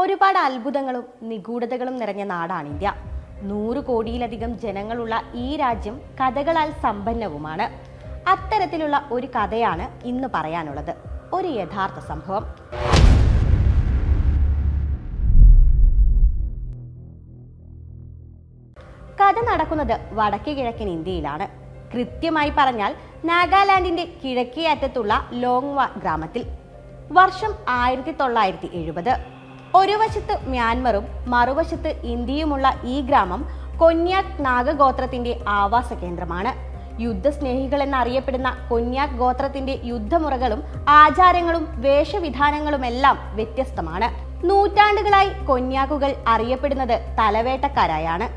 ഒരുപാട് അത്ഭുതങ്ങളും നിഗൂഢതകളും നിറഞ്ഞ നാടാണ് ഇന്ത്യ. നൂറ് കോടിയിലധികം ജനങ്ങളുള്ള ഈ രാജ്യം കഥകളാൽ സമ്പന്നവുമാണ്. അത്തരത്തിലുള്ള ഒരു കഥയാണ് ഇന്ന് പറയാനുള്ളത്. ഒരു യഥാർത്ഥ സംഭവം. കഥ നടക്കുന്നത് വടക്കേ കിഴക്കൻ ഇന്ത്യയിലാണ്. കൃത്യമായി പറഞ്ഞാൽ നാഗാലാൻഡിന്റെ കിഴക്കേ അറ്റത്തുള്ള ലോങ്വ ഗ്രാമത്തിൽ. വർഷം ആയിരത്തി തൊള്ളായിരത്തി എഴുപത്. ഒരു വശത്ത് മ്യാൻമറും മറുവശത്ത് ഇന്ത്യയുമുള്ള ഈ ഗ്രാമം കൊന്യാക് നാഗഗോത്രത്തിന്റെ ആവാസ കേന്ദ്രമാണ്. യുദ്ധസ്നേഹികൾ എന്നറിയപ്പെടുന്ന കൊന്യാക് ഗോത്രത്തിന്റെ യുദ്ധമുറകളും ആചാരങ്ങളും വേഷവിധാനങ്ങളുമെല്ലാം വ്യത്യസ്തമാണ്. നൂറ്റാണ്ടുകളായി കൊന്യാക്കുകൾ അറിയപ്പെടുന്നത് തലവേട്ടക്കാരായാണ്.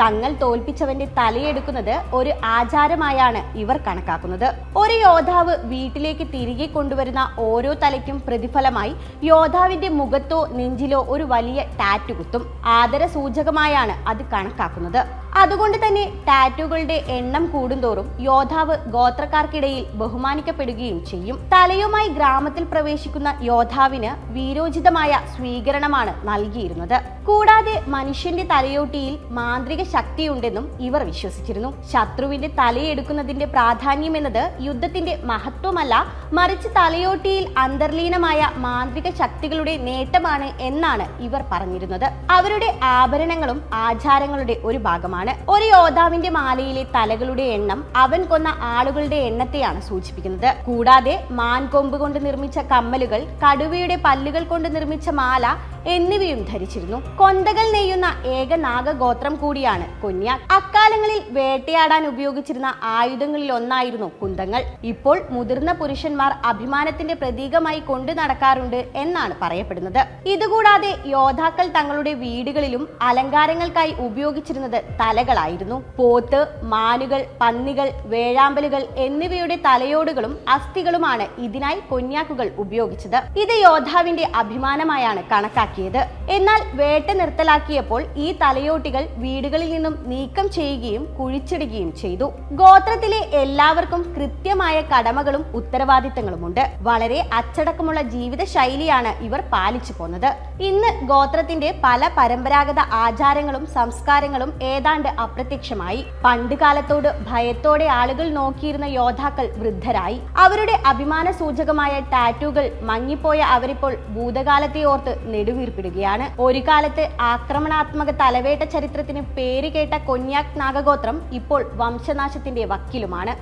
തങ്ങൾ തോൽപ്പിച്ചവന്റെ തലയെടുക്കുന്നത് ഒരു ആചാരമായാണ് ഇവർ കണക്കാക്കുന്നത്. ഒരു യോദ്ധാവ് വീട്ടിലേക്ക് തിരികെ കൊണ്ടുവരുന്ന ഓരോ തലയ്ക്കും പ്രതിഫലമായി യോദ്ധാവിന്റെ മുഖത്തോ നെഞ്ചിലോ ഒരു വലിയ ടാറ്റു കുത്തും. ആദര സൂചകമായാണ് അത് കണക്കാക്കുന്നത്. അതുകൊണ്ട് തന്നെ ടാറ്റുകളുടെ എണ്ണം കൂടുന്തോറും യോദ്ധാവ് ഗോത്രക്കാർക്കിടയിൽ ബഹുമാനിക്കപ്പെടുകയും ചെയ്യും. തലയുമായി ഗ്രാമത്തിൽ പ്രവേശിക്കുന്ന യോദ്ധാവിന് വീരോചിതമായ സ്വീകരണമാണ് നൽകിയിരുന്നത്. കൂടാതെ മനുഷ്യന്റെ തലയോട്ടിയിൽ മാന്ത്രിക ശക്തിയുണ്ടെന്നും ഇവർ വിശ്വസിച്ചിരുന്നു. ശത്രുവിന്റെ തലയെടുക്കുന്നതിന്റെ പ്രാധാന്യം എന്നത് യുദ്ധത്തിന്റെ മഹത്വമല്ല മറിച്ച് തലയോട്ടിയിൽ അന്തർലീനമായ മാന്ത്രിക ശക്തികളുടെ നേട്ടമാണ് എന്നാണ് ഇവർ പറഞ്ഞിരുന്നത്. അവരുടെ ആഭരണങ്ങളും ആചാരങ്ങളുടെ ഒരു ഭാഗമാണ്. ഒരു യോദ്ധാവിന്റെ മാലയിലെ തലകളുടെ എണ്ണം അവൻ കൊന്ന ആളുകളുടെ എണ്ണത്തെയാണ് സൂചിപ്പിക്കുന്നത്. കൂടാതെ മാൻകൊമ്പ് കൊണ്ട് നിർമ്മിച്ച കമ്മലുകൾ കടുവയുടെ പല്ലുകൾ കൊണ്ട് നിർമ്മിച്ച മാല എന്നിവയും ധരിച്ചിരുന്നു. കൊന്തകൾ നെയ്യുന്ന ഏക നാഗഗോത്രം കൂടിയാണ് കൊന്യാക് അക്കാലങ്ങളിൽ വേട്ടയാടാൻ ഉപയോഗിച്ചിരുന്ന ആയുധങ്ങളിൽ ഒന്നായിരുന്നു കുന്തങ്ങൾ. ഇപ്പോൾ മുതിർന്ന പുരുഷന്മാർ അഭിമാനത്തിന്റെ പ്രതീകമായി കൊണ്ടു നടക്കാറുണ്ട് എന്നാണ് പറയപ്പെടുന്നത്. ഇതുകൂടാതെ യോദ്ധാക്കൾ തങ്ങളുടെ വീടുകളിലും അലങ്കാരങ്ങൾക്കായി ഉപയോഗിച്ചിരുന്നത് തലകളായിരുന്നു. പോത്ത് മാനുകൾ പന്നികൾ വേഴാമ്പലുകൾ എന്നിവയുടെ തലയോടുകളും അസ്ഥികളുമാണ് ഇതിനായി കൊന്യാക്കുകൾ ഉപയോഗിച്ചത്. ഇത് യോദ്ധാവിന്റെ അഭിമാനമായാണ് കണക്കാക്കിയത് എന്നാൽ വേട്ട നിർത്തലാക്കിയപ്പോൾ ഈ തലയോട്ടികൾ വീടുകളിൽ നിന്നും നീക്കം ചെയ്യുകയും കുഴിച്ചിടുകയും ചെയ്തു. ഗോത്രത്തിലെ എല്ലാവർക്കും കൃത്യമായ കടമകളും ഉത്തരവാദിത്തങ്ങളുമുണ്ട്. വളരെ അച്ചടക്കമുള്ള ജീവിത ശൈലിയാണ് ഇവർ പാലിച്ചു പോന്നത്. ഇന്ന് ഗോത്രത്തിന്റെ പല പരമ്പരാഗത ആചാരങ്ങളും സംസ്കാരങ്ങളും ഏതാണ്ട് അപ്രത്യക്ഷമായി. പണ്ട് കാലത്തോട് ഭയത്തോടെ ആളുകൾ നോക്കിയിരുന്ന യോദ്ധാക്കൾ വൃദ്ധരായി. അവരുടെ അഭിമാന സൂചകമായ ടാറ്റൂകൾ മങ്ങിപ്പോയ അവരിപ്പോൾ ഭൂതകാലത്തെ ഓർത്ത് നെടുവീർപ്പിടുകയാണ്. ഒരു കാലത്ത് ആക്രമണാത്മക തലവേട്ട ചരിത്രത്തിന് പേര് കേട്ട കൊന്യാക് നാഗഗോത്രം ഇപ്പോൾ വംശനാശത്തിന്റെ വക്കിലുമാണ്.